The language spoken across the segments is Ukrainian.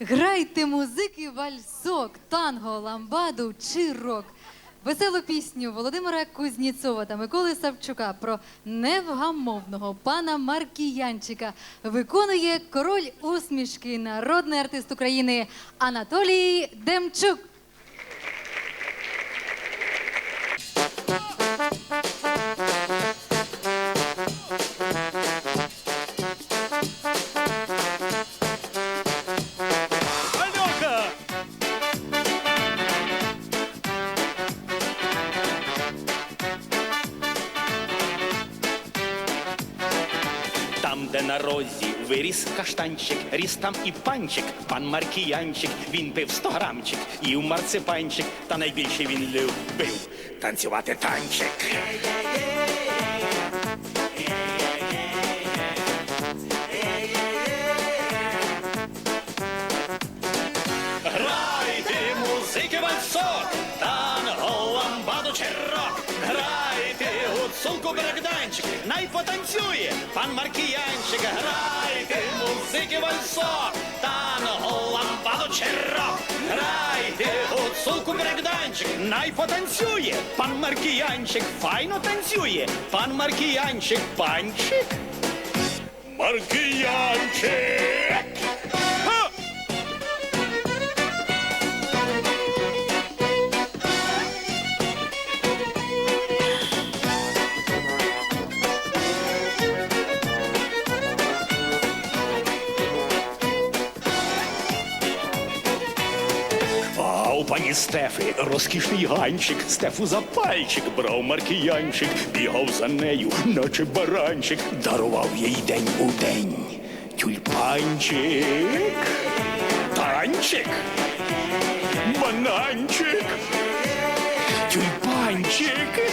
Грайте музики, вальсок, танго, ламбаду чи рок. Веселу пісню Володимира Кузніцова та Миколи Савчука про невгамовного пана Маркіянчика виконує король усмішки, народний артист України Анатолій Демчук. Там, де на розі виріс каштанчик, ріс там і панчик, пан Маркіянчик, він пив сто грамчик, їв марципанчик, та найбільше він любив танцювати танчик. Грайте музики вальсок, гуцулку брекданчик, най потанцює пан Маркіянчик. Грайте музики вальсок, танго, ламбаду чи рок. Грайте гуцулку брекданчик, най потанцює пан Маркіянчик. Файно танцює пан Маркіянчик. Панчик. Маркіянчик. У пані Стефи розкішний ганчик, Стефу за пальчик брав маркіянчик, бігав за нею, наче баранчик, дарував їй день у день. Тюльпанчик, танчик, бананчик, тюльпанчик.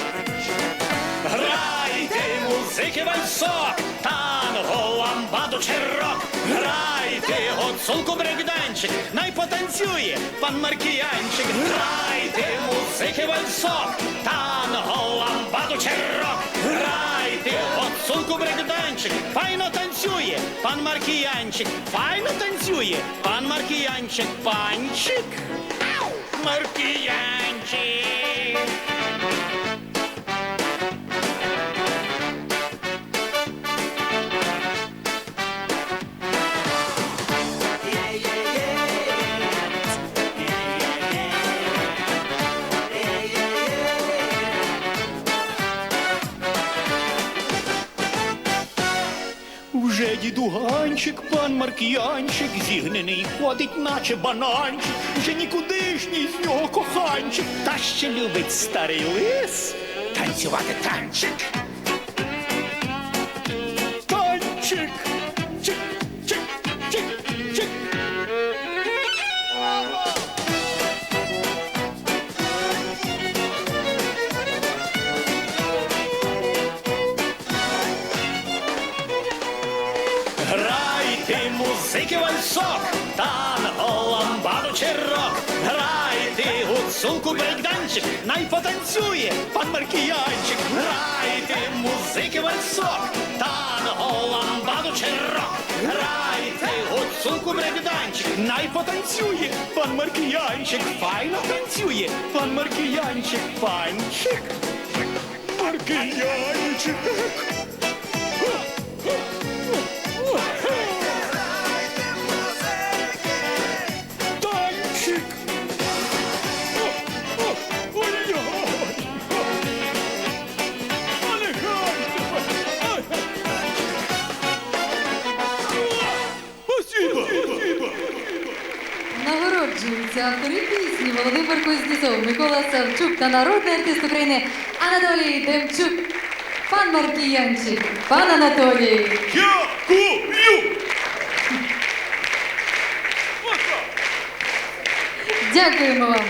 Грайте музики вальсок, танго, ламбаду чи рок. Грайте гуцулку брекданчик, най потанцює пан Маркіянчик. Грайте музики вальсок, танго, ламбаду чи рок. Грайте гуцулку брекданчик, файно танцює пан Маркіянчик. Файно танцює пан Маркіянчик. Панчик. Маркіянчик. Дідуганчик, пан Маркіянчик, зігнений ходить, наче бананчик, вже нікудишній з нього коханчик, та ще любить старий лис танцювати танчик. Танчик. Музики вальсок, танго, ламбаду чи рок. Грайте гуцулку брейкданчик, най потанцює пан Маркіянчик. Грайте музики вальсок, танго, ламбаду чи рок. Грайте гуцулку брейкданчик, най потанцює пан Маркіянчик. Файно танцює пан Маркіянчик. Панчик. Маркіянчик. Нагороджуються автори пісні Володимир Кузнєцов, Микола Савчук та народний артист України Анатолій Демчук. Пан Маркіянчик, пан Анатолій. Дякую! Дякуємо вам.